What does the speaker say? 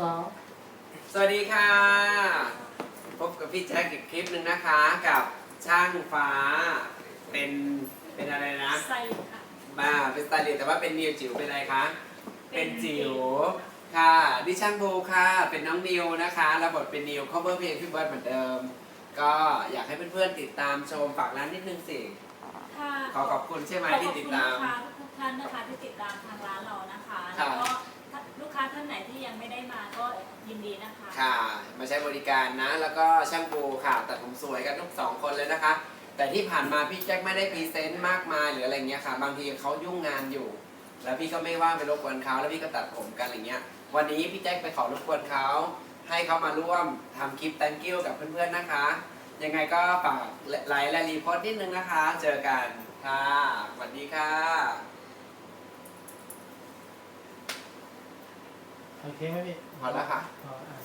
สองสวัสดีค่ะ พบกับพี่แจ็คอีกคลิปหนึ่งนะคะ กับช่างฟ้าเป็นเป็นอะไรนะใส่ค่ะ มาเป็นสไตลิสต์แต่ว่าเป็นนิวจิ๋วเป็นอะไรคะเป็นจิ๋วค่ะดิช่างโบค่ะเป็นน้องนิวนะคะรับบทเป็นนิว cover เพลงพี่เบิร์ดเหมือนเดิม ก็อยากให้เพื่อนๆติดตามชมฝากร้านนิดนึงสิค่ะขอขอบคุณใช่ไหมที่ติดตาม ขอบคุณลูกค้ นที่ยังไม่ได้มาก็ยินดีนะคะค่ะ มาใช้บริการนะ แล้วก็ช่างปูค่ะตัดผมสวยกันทุกสองคนเลยนะคะ แต่ที่ผ่านมาพี่แจ็คไม่ได้พรีเซนต์มากมายหรืออะไรเงี้ยค่ะ บางทีเขายุ่งงานอยู่ แล้วพี่ก็ไม่ว่างไปรบกวนเขาแล้วพี่ก็ตัดผมกันอะไรเงี้ย วันนี้พี่แจ็คไปขอรบกวนเขาให้เขามาร่วมทำคลิป thank you กับเพื่อนๆนะคะ ยังไงก็ฝากไลค์และรีโพสต์นิดนึงนะคะ เจอกันค่ะสวัสดีค่ะ โอเคไหมพี่ พอแล้วค่ะ พออะ